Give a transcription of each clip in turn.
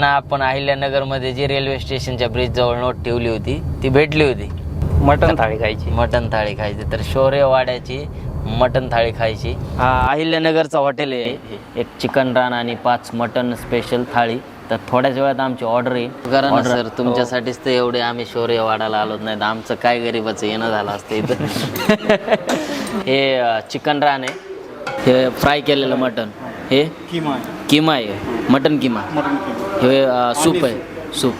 यांना आपण अहिल्यानगरमध्ये जी रेल्वे स्टेशनच्या ब्रिज जवळ नोट ठेवली होती ती भेटली होती. मटण थाळी खायची. मटन थाळी खायची. तर शौर्यवाड्याची मटन थाळी खायची. हा अहिल्यानगरचं हॉटेल आहे. एक चिकन रान आणि पाच मटन स्पेशल थाळी. तर थोड्याच वेळात आमची ऑर्डर येईल सर तुमच्यासाठीच तर एवढे आम्ही शौर्यवाडाला आलोच नाही तर आमचं काय गरीबाचं येणं झालं असतं इथं. हे चिकन रान आहे. हे फ्राय केलेलं मटन. हे? किमा किमा आहे. मटन किमा. मटन हे सूप आहे. सूप.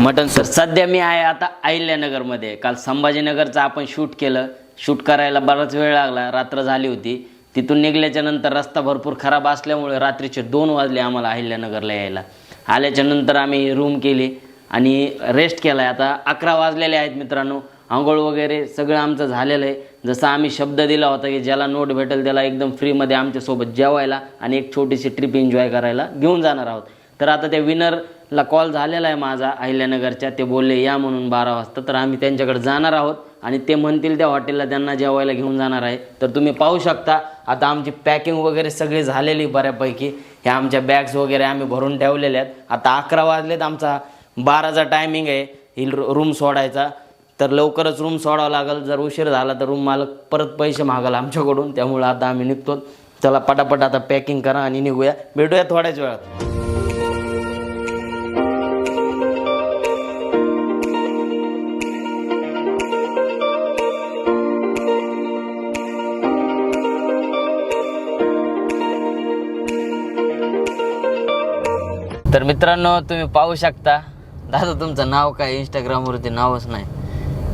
Mutton sir. सध्या मी आहे आता अहिल्यानगरमध्ये. काल संभाजीनगरचं आपण शूट केलं. शूट करायला बराच वेळ लागला. रात्र झाली होती. तिथून निघल्याच्या नंतर रस्ता भरपूर खराब असल्यामुळे रात्रीचे दोन वाजले आम्हाला अहिल्यानगरला यायला. आल्याच्यानंतर आम्ही रूम केली आणि रेस्ट केला आहे आता अकरा वाजलेले आहेत मित्रांनो. आंघोळ वगैरे सगळं आमचं झालेलं आहे. जसं आम्ही शब्द दिला होता की ज्याला नोट भेटेल त्याला एकदम फ्रीमध्ये आमच्यासोबत जेवायला आणि एक छोटीशी ट्रिप एन्जॉय करायला घेऊन जाणार आहोत. तर आता त्या विनरला कॉल झालेला आहे माझा अहिल्यानगरच्या. ते बोलले या म्हणून बारा वाजता. तर आम्ही त्यांच्याकडे जाणार आहोत आणि ते म्हणतील त्या हॉटेलला त्यांना जेवायला घेऊन जाणार आहे. तर तुम्ही पाहू शकता आता आमची पॅकिंग वगैरे सगळी झालेली बऱ्यापैकी. ह्या आमच्या बॅग्स वगैरे आम्ही भरून ठेवलेल्या आहेत. आता अकरा वाजलेत आमचा बाराचा टायमिंग आहे. ही रूम सोडायचा. तर लवकरच रूम सोडावं लागेल. जर उशीर झाला तर रूम मालक परत पैसे मागाल आमच्याकडून. त्यामुळे आता आम्ही निघतो. चला पटापट आता पॅकिंग करा आणि निघूया. भेटूया थोड्याच वेळात. तर मित्रांनो तुम्ही पाहू शकता. दादा तुमचं नाव काय? इंस्टाग्रामवरती नावच नाही.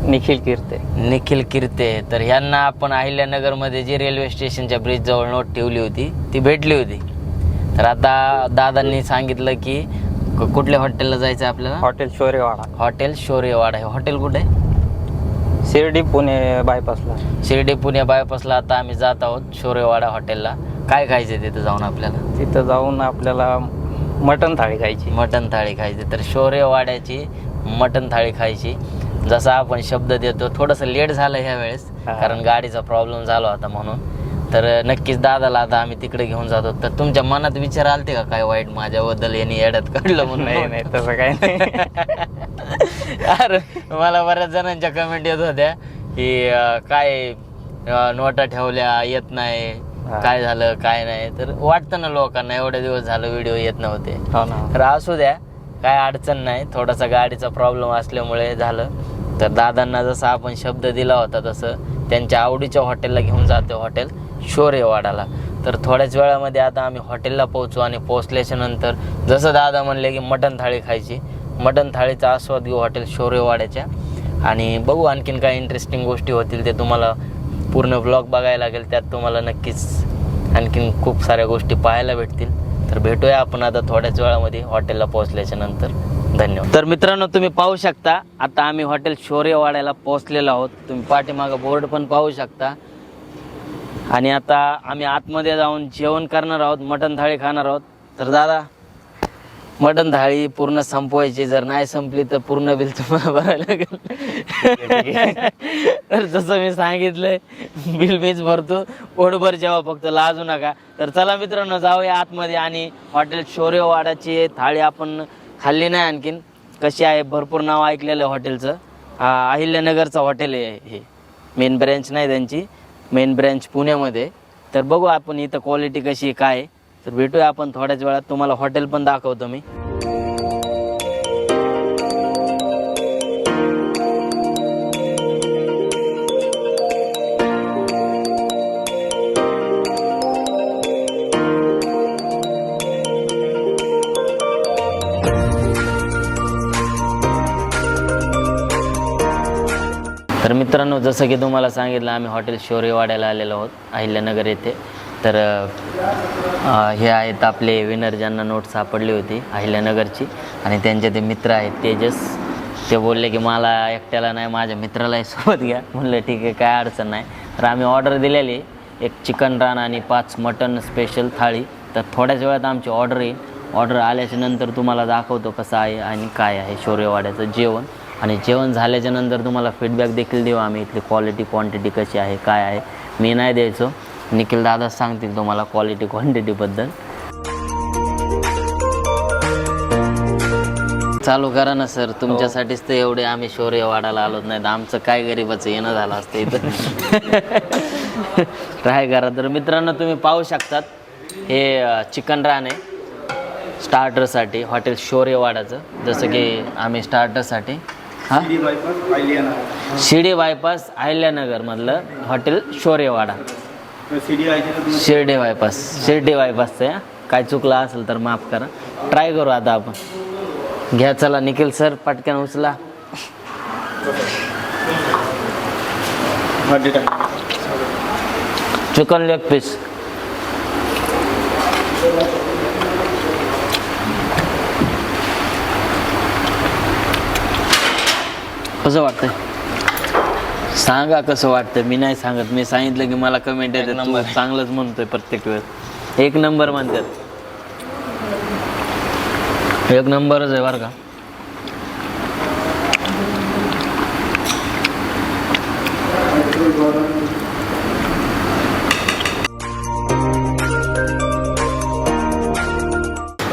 निखिल कीर्ते. निखिल किर्ते. तर ह्यांना आपण अहिल्यानगरमध्ये जी रेल्वे स्टेशनच्या ब्रिज जवळ नोट ठेवली होती ती भेटली होती. तर आता दादांनी सांगितलं की कु- कुठल्या हॉटेलला जायचं आहे आपल्याला? हॉटेल शौर्यवाडा हॉटेल शौर्यवाडा हे हॉटेल कुठे? आहे? शिर्डी पुणे बायपासला शिर्डी पुणे बायपासला आता आम्ही जात आहोत शौर्यवाडा हॉटेलला काय खायचं तिथं जाऊन आपल्याला? तिथं जाऊन आपल्याला मटण थाळी खायची. मटन थाळी खायची. तर शौर्यवाड्याची मटन थाळी खायची. जसा आपण शब्द देतो थोडंसं लेट झालं ह्या वेळेस. कारण गाडीचा प्रॉब्लेम झाला होता म्हणून. तर नक्कीच दादाला आता आम्ही तिकडे घेऊन जातो. तर तुमच्या मनात विचार आलते का काय वाईट माझ्याबद्दल यांनी येड्यात काढलं म्हणून? नाही नाही तसं काही नाही. अरे मला बऱ्याच जणांच्या कमेंट येत होत्या की काय नोटा ठेवल्या येत नाही. काय झालं काय नाही. तर वाटतं ना लोकांना एवढे दिवस झालं व्हिडिओ येत नव्हते. हो तर असू द्या काय अडचण नाही. थोडासा गाडीचा प्रॉब्लेम असल्यामुळे झालं. तर दादांना जसा आपण शब्द दिला होता तसं त्यांच्या आवडीच्या हॉटेलला घेऊन जातो हॉटेल शोरेवाडाला. तर थोड्याच वेळामध्ये आता आम्ही हॉटेलला पोहोचू आणि पोहोचल्याच्या नंतर जसं दादा म्हणले की मटण थाळी खायची. मटण थाळीचा आस्वाद घेऊ हॉटेल शोरेवाड्याच्या. आणि बघू आणखीन काय इंटरेस्टिंग गोष्टी होतील ते तुम्हाला पूर्ण ब्लॉग बघायला लागेल. त्यात तुम्हाला नक्कीच आणखीन खूप साऱ्या गोष्टी पाहायला भेटतील. तर भेटूया आपण आता थोड्याच वेळामध्ये हॉटेलला पोहोचल्याच्या नंतर. धन्यवाद. तर मित्रांनो तुम्ही पाहू शकता आता आम्ही हॉटेल शौर्यवाड्याला पोहोचलेलो आहोत. तुम्ही पाठीमागं बोर्ड पण पाहू शकता. आणि आता आम्ही आतमध्ये जाऊन जेवण करणार आहोत मटण थाळी खाणार आहोत. तर दादा मटण थाळी पूर्ण संपवायची. जर नाही संपली तर पूर्ण बिल तुम्हाला भरायला लागेल. तर जसं मी सांगितलंय बिल मीच भरतो. पोटभर जेव्हा फक्त लाजू नका. तर चला मित्रांनो जाऊया आतमध्ये आणि हॉटेल शौर्यवाडाची थाळी आपण खाल्ली नाही आणखीन. कशी आहे? भरपूर नाव ऐकलेलं आहे हॉटेलचं. हा, अहिल्यानगरचं हॉटेल आहे हे. मेन ब्रँच नाही त्यांची. मेन ब्रँच पुण्यामध्ये. तर बघू आपण इथं क्वालिटी कशी काय आहे. तर भेटूया आपण थोड्याच वेळात. तुम्हाला हॉटेल पण दाखवतो मी. तर मित्रांनो जसं की तुम्हाला सांगितलं आम्ही हॉटेल शौर्यवाड्याला आलेलो आहोत अहिल्यानगर येथे. तर हे आहेत आपले विनर ज्यांना नोट सापडली होती अहिल्यानगरची. आणि त्यांचे ते मित्र आहेत तेजस. ते बोलले की मला एकट्याला नाही माझ्या मित्रालाही सोबत घ्या. म्हणलं ठीक आहे काय अडचण नाही. तर आम्ही ऑर्डर दिलेली. एक चिकन रान आणि पाच मटन स्पेशल थाळी. तर थोड्याच वेळात आमची ऑर्डर येईल. ऑर्डर आल्याच्यानंतर तुम्हाला दाखवतो कसं आहे आणि काय आहे शौर्यवाड्याचं जेवण. आणि जेवण झाल्याच्यानंतर तुम्हाला फीडबॅक देखील देऊ आम्ही इथली क्वालिटी क्वांटिटी कशी आहे काय आहे. मी नाही द्यायचो. निखिल दादा सांगतील तुम्हाला क्वालिटी क्वांटिटीबद्दल चालू करा ना सर तुमच्यासाठीच तर एवढे आम्ही शौर्य वाढायला आलोच नाही तर आमचं काय गरीबाचं येणं झालं असतं इथं. ट्राय करा. तर मित्रांनो तुम्ही पाहू शकतात हे चिकन रान आहे स्टार्टरसाठी हॉटेल शौर्यवाडाचं. जसं की आम्ही स्टार्टरसाठी हां? शिर्डी बायपास अहिल्यानगरमधलं हॉटेल शौर्यवाडा. शिर्डी बायपास शिर्डी बायपासचं आहे. काय चुकलं असेल तर माफ करा. ट्राय करू आता आपण. घ्या चला. निखिल सर पटकन उचला. Chicken leg piece. कसं वाटतंय? सांगा कसं वाटतं? मी नाही सांगत. मी सांगितलं की मला कमेंट येते तू चांगलंच म्हणतोय प्रत्येक वेळेस. एक नंबर म्हणतात. एक नंबरच आहे बरं का.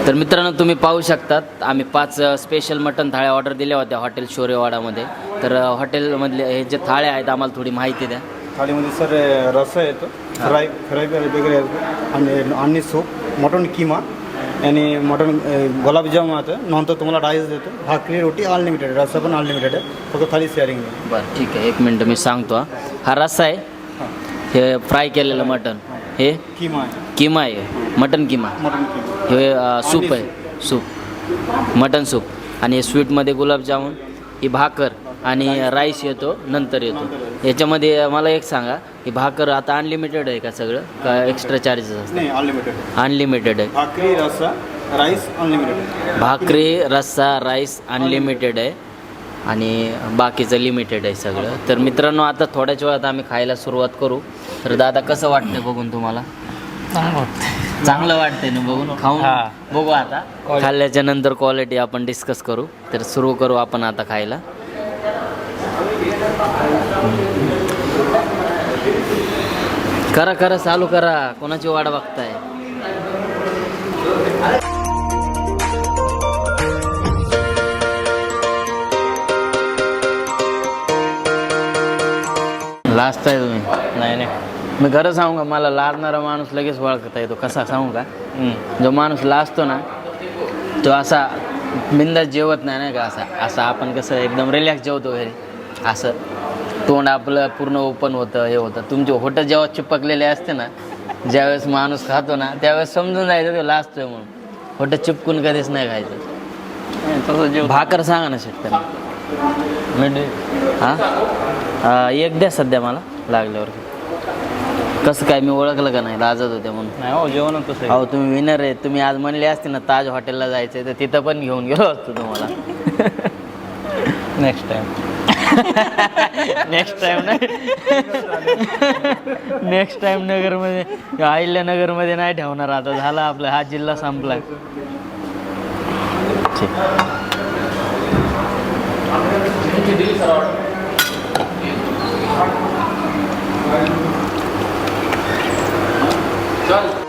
तर मित्रांनो तुम्ही पाहू शकतात आम्ही पाच स्पेशल मटन थाळ्या ऑर्डर दिल्या होत्या हॉटेल शौर्यवाडामध्ये तर हॉटेलमधले हे जे थाळ्या आहेत आम्हाला थोडी माहिती द्या. थालीमध्ये सर रस्सा येतो फ्राय फ्राय वगैरे येतो आणि आणि सूप मटन किमा आणि मटन गुलाबजाम येतं नंतर तुम्हाला राईस देतो. भाकरी रोटी अनलिमिटेड रस्सा पण अनलिमिटेड आहे. फक्त थाली शेअरिंग बरं ठीक आहे. एक मिनटं मी सांगतो हा. हा रस्सा आहे. हे. फ्राय केलेलं मटन. हे? किमा आहे. किमा आहे. मटन किमा. मटन हे सूप आहे. सूप. Mutton soup. आणि स्वीटमध्ये गुलाबजामुन ही भाकर आणि राईस. येतो नंतर येतो. याच्यामध्ये मला एक सांगा ही भाकर आता अनलिमिटेड आहे का सगळं? का एक्स्ट्रा चार्जेस असतात? नाही अनलिमिटेड अनलिमिटेड आहे. भाकरी रस्सा राईस अनलिमिटेड भाकरी रस्सा राईस अनलिमिटेड आहे. आणि बाकीचं लिमिटेड आहे सगळं. तर मित्रांनो आता थोड्याच वेळात आम्ही खायला सुरुवात करू. तर दादा कसं वाटतंय बघून तुम्हाला? चांगलं वाटतंय ना बघून खाऊन हा. बघू आता. खाल्ल्याच्या नंतर क्वालिटी आपण डिस्कस करू. तर सुरू करू आपण आता खायला. करा करा चालू करा. कोणाची वाट बघताय? लाजताय तुम्ही. नाही नाही. मी खरं सांगू का मला लाजणारा माणूस लगेच ओळखता येतो. कसा सांगू का. जो माणूस लाजतो ना तो असा बिंदास जेवत नाही ना का? असा असं आपण कसं एकदम रिलॅक्स जेवतो घरी. असं. तोंड आपलं पूर्ण ओपन होतं हे होतं. तुमचे होटं जेव्हा चिपकलेले असते ना ज्यावेळेस माणूस खातो ना त्यावेळेस समजून जायचं तो लाजतोय म्हणून. होटं चिपकून कधीच नाही खायचं. तसं जेव भाकर सांगा ना शेतकरी. मिड हां? एक द्या सध्या मला लागल्यावर कसं काय मी ओळखलं का नाही? लाजत होते म्हणून. नाही हो जेवण. अहो तुम्ही विनर आहे. तुम्ही आज म्हणले असते ना ताज हॉटेलला जायचंय तर तिथं पण घेऊन गेलो असतो तुम्हाला. नेक्स्ट टाइम नेक्स्ट टाइम नाही. नेक्स्ट टाइम नगरमध्ये अहिल्यानगरमध्ये नाही ठेवणार आता. झाला आपला हा जिल्हा संपला ठीक. तर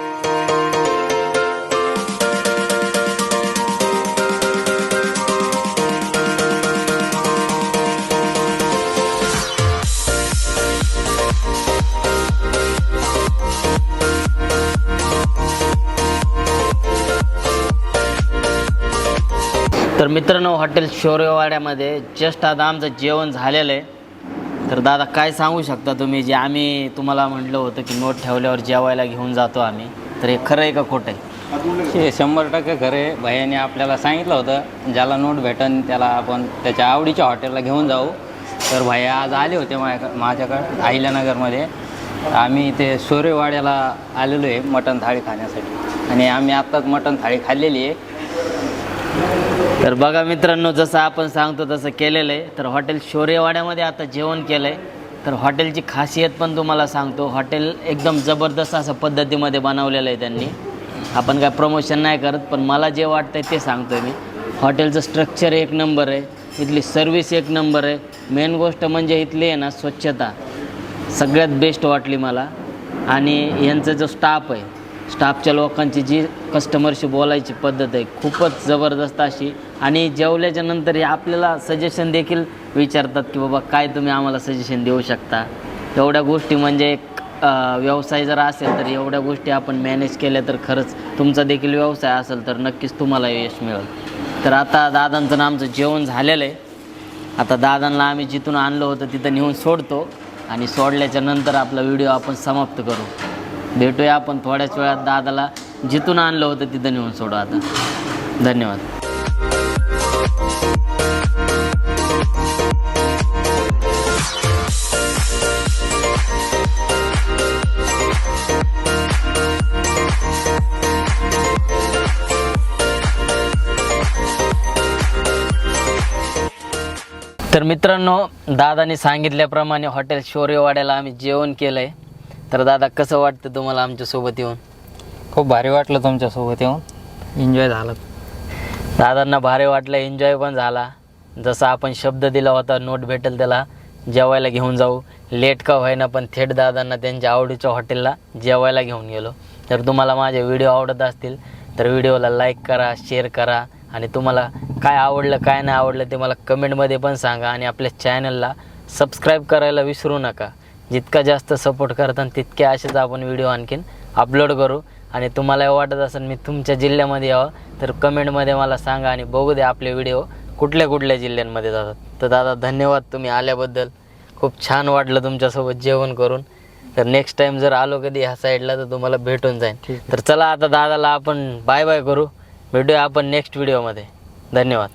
मित्रांनो हॉटेल शौर्यवाड्यामध्ये जस्ट आता आमचं जेवण झालेलं आहे. तर दादा काय सांगू शकता तुम्ही? जे आम्ही तुम्हाला म्हटलं होतं की नोट ठेवल्यावर जेवायला घेऊन जातो आम्ही. तर हे खरं आहे का खोटं आहे? हे शंभर टक्के खरे भैयाने आपल्याला सांगितलं होतं ज्याला नोट भेटन त्याला आपण त्याच्या आवडीच्या हॉटेलला घेऊन जाऊ. तर भैया आज आले होते माझ्या माझ्याकडं अहिल्यानगरमध्ये आम्ही ते सोरेवाड्याला आलेलो आहे मटण थाळी खाण्यासाठी. आणि आम्ही आत्ताच मटण थाळी खाल्लेली आहे. तर बघा मित्रांनो जसं आपण सांगतो तसं केलेलं आहे. तर हॉटेल शौर्यवाड्यामध्ये आता जेवण केलं आहे तर हॉटेलची खासियत पण तुम्हाला सांगतो हॉटेल एकदम जबरदस्त असं पद्धतीमध्ये बनवलेलं आहे त्यांनी. आपण काय प्रमोशन नाही करत पण मला जे वाटतं आहे ते सांगतो मी. हॉटेलचं स्ट्रक्चर एक नंबर आहे इथली सर्विस एक नंबर आहे. मेन गोष्ट म्हणजे इथली आहे ना स्वच्छता. सगळ्यात बेस्ट वाटली मला. आणि यांचा जो स्टाफ आहे स्टाफच्या लोकांची जी कस्टमरशी बोलायची पद्धत आहे खूपच जबरदस्त अशी. आणि जेवल्याच्या नंतर हे आपल्याला सजेशन देखील विचारतात की बाबा काय तुम्ही आम्हाला सजेशन देऊ शकता? एवढ्या गोष्टी म्हणजे एक व्यवसाय जर असेल तर एवढ्या गोष्टी आपण मॅनेज केल्या तर खरंच तुमचा देखील व्यवसाय असेल तर नक्कीच तुम्हाला यश मिळेल. तर आता दादांचं आमचं जेवण झालेलं आहे. आता दादांना आम्ही जिथून आणलं होतं तिथं नेऊन सोडतो. आणि सोडल्याच्या नंतर आपला व्हिडिओ आपण समाप्त करू. भेटूया आपण थोड्याच वेळात दादाला. जिथून आणलं होतं तिथं नेऊन सोडू आता. धन्यवाद. तर मित्रांनो दादाने सांगितल्याप्रमाणे हॉटेल शौर्यवाड्याला आम्ही जेवण केलं आहे तर दादा कसं वाटतं तुम्हाला आमच्यासोबत येऊन? खूप भारी वाटलं तुमच्यासोबत येऊन. एन्जॉय झालं. दादांना भारी वाटलं एन्जॉय पण झाला. जसा आपण शब्द दिला होता नोट भेटेल त्याला जेवायला घेऊन जाऊ. लेट का होईना पण थेट दादांना त्यांच्या आवडीच्या हॉटेलला जेवायला घेऊन गेलो. जर तुम्हाला माझे व्हिडिओ आवडत असतील तर व्हिडिओला लाईक करा शेअर करा. आणि तुम्हाला काय आवडलं काय नाही आवडलं ते मला कमेंटमध्ये पण सांगा. आणि आपल्या चॅनलला सबस्क्राईब करायला विसरू नका. जितका जास्त सपोर्ट करता तितके असेच आपण व्हिडिओ आणखीन अपलोड करू. आणि तुम्हाला वाटत असेल मी तुमच्या जिल्ह्यामध्ये यावं तर कमेंटमध्ये मला सांगा आणि बघू दे आपले व्हिडिओ कुठल्या कुठल्या जिल्ह्यांमध्ये जातात. तर दादा धन्यवाद तुम्ही आल्याबद्दल. खूप छान वाटलं तुमच्यासोबत जेवण करून. तर नेक्स्ट टाइम जर आलो कधी ह्या साईडला तर तुम्हाला भेटून जाईन. तर चला आता दादाला आपण बाय बाय करू. भेटूया आपण नेक्स्ट व्हिडिओमध्ये धन्यवाद.